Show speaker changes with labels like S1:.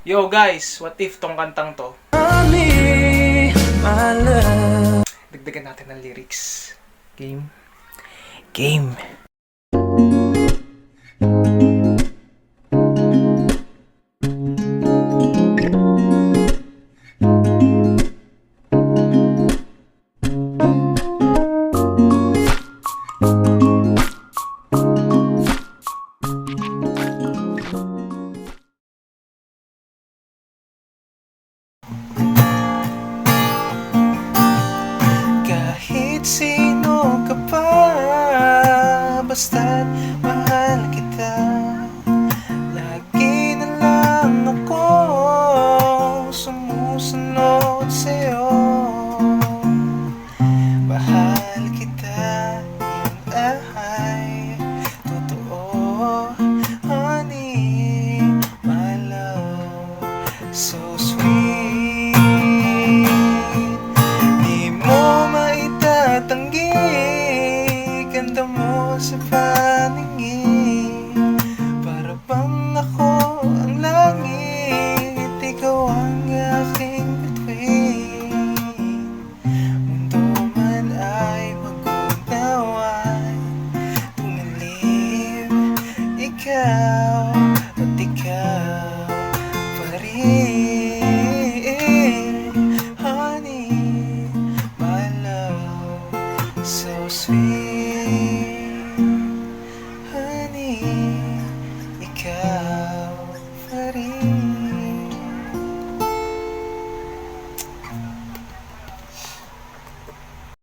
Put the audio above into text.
S1: Yo guys, what if tong kantang to?
S2: Honey, my love.
S1: Dagdagan natin ng lyrics. Game. Game.
S2: Kahit sino ka pa Basta't mahal kita. Lagi na lang ako Sumusunod sa'yo. Mahal kita sa paningin. Para bang ako ang langit Ikaw ang aking bituin Mundo man ay magunawan Tumalim ikaw at ikaw pa rin. Honey, my love, so sweet. You.